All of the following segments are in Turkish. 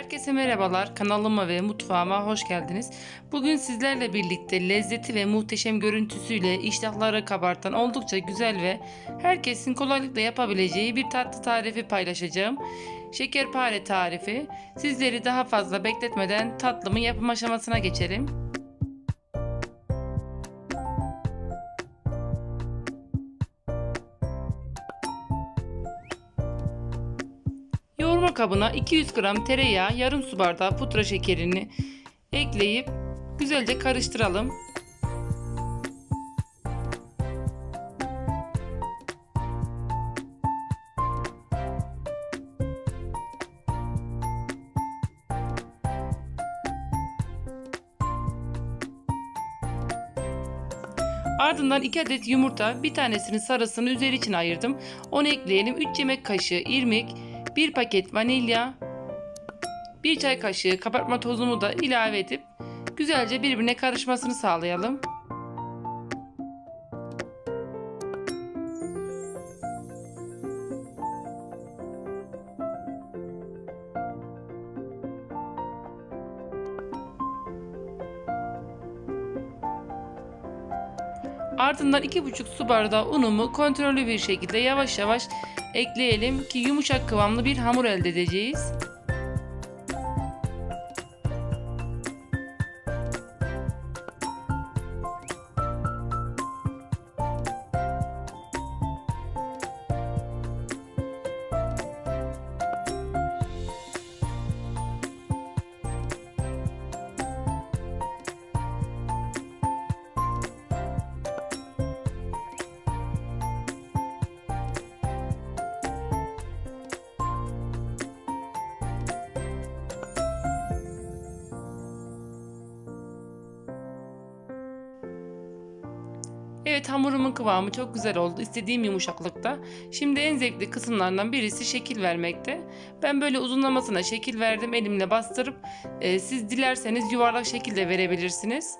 Herkese merhabalar. Kanalıma ve mutfağıma hoş geldiniz. Bugün sizlerle birlikte lezzeti ve muhteşem görüntüsüyle iştahları kabartan oldukça güzel ve herkesin kolaylıkla yapabileceği bir tatlı tarifi paylaşacağım. Şekerpare tarifi. Sizleri daha fazla bekletmeden tatlımın yapım aşamasına geçelim. Yoğurma kabına 200 gram tereyağı, yarım su bardağı pudra şekerini ekleyip güzelce karıştıralım. Ardından 2 adet yumurta, bir tanesinin sarısını üzeri için ayırdım. Onu ekleyelim. 3 yemek kaşığı irmik, 1 paket vanilya, 1 çay kaşığı kabartma tozumu da ilave edip güzelce birbirine karışmasını sağlayalım. Ardından 2,5 su bardağı unumu kontrollü bir şekilde yavaş yavaş ekleyelim ki yumuşak kıvamlı bir hamur elde edeceğiz. Evet hamurumun kıvamı çok güzel oldu. İstediğim yumuşaklıkta. Şimdi en zevkli kısımlardan birisi şekil vermekte. Ben böyle uzunlamasına şekil verdim elimle bastırıp e, siz dilerseniz yuvarlak şekilde verebilirsiniz.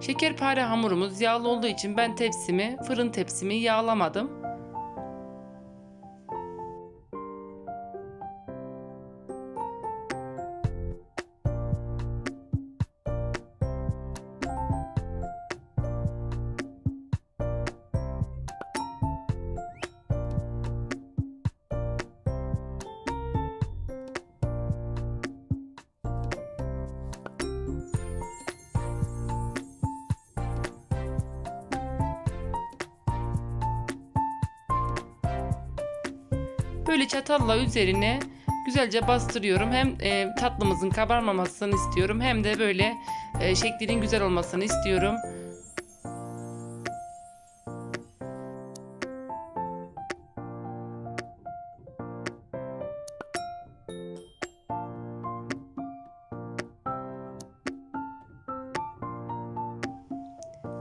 Şekerpare hamurumuz yağlı olduğu için ben tepsimi, fırın tepsimi yağlamadım. Böyle çatalla üzerine güzelce bastırıyorum. Hem e, tatlımızın kabarmamasını istiyorum hem de böyle e, şeklinin güzel olmasını istiyorum.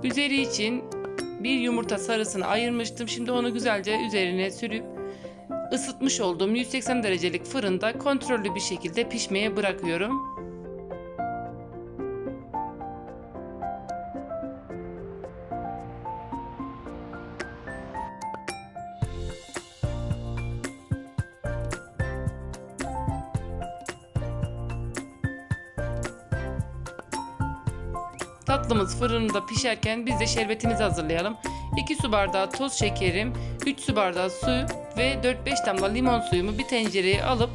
Üzeri için bir yumurta sarısını ayırmıştım. Şimdi onu güzelce üzerine sürüp ısıtmış olduğum 180 derecelik fırında kontrollü bir şekilde pişmeye bırakıyorum. Tatlımız fırında pişerken biz de şerbetimizi hazırlayalım. 2 su bardağı toz şekerim, 3 su bardağı su ve 4-5 damla limon suyumu bir tencereye alıp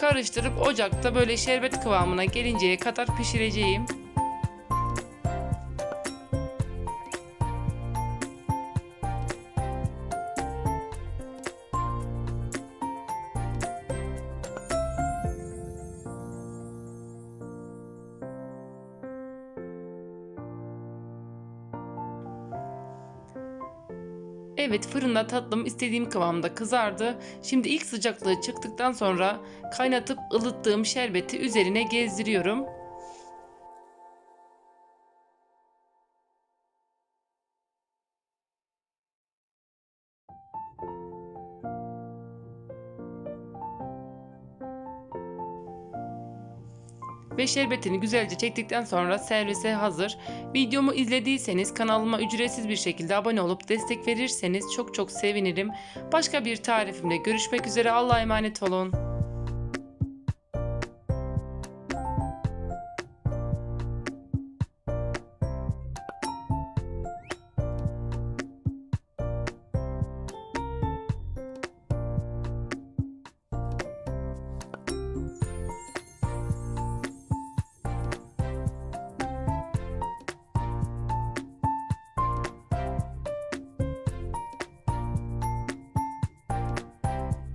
karıştırıp ocakta böyle şerbet kıvamına gelinceye kadar pişireceğim. Evet fırında tatlım istediğim kıvamda kızardı. Şimdi ilk sıcaklığı çıktıktan sonra kaynatıp ılıttığım şerbeti üzerine gezdiriyorum. Ve şerbetini güzelce çektikten sonra servise hazır. Videomu izlediyseniz kanalıma ücretsiz bir şekilde abone olup destek verirseniz çok çok sevinirim. Başka bir tarifimle görüşmek üzere Allah'a emanet olun.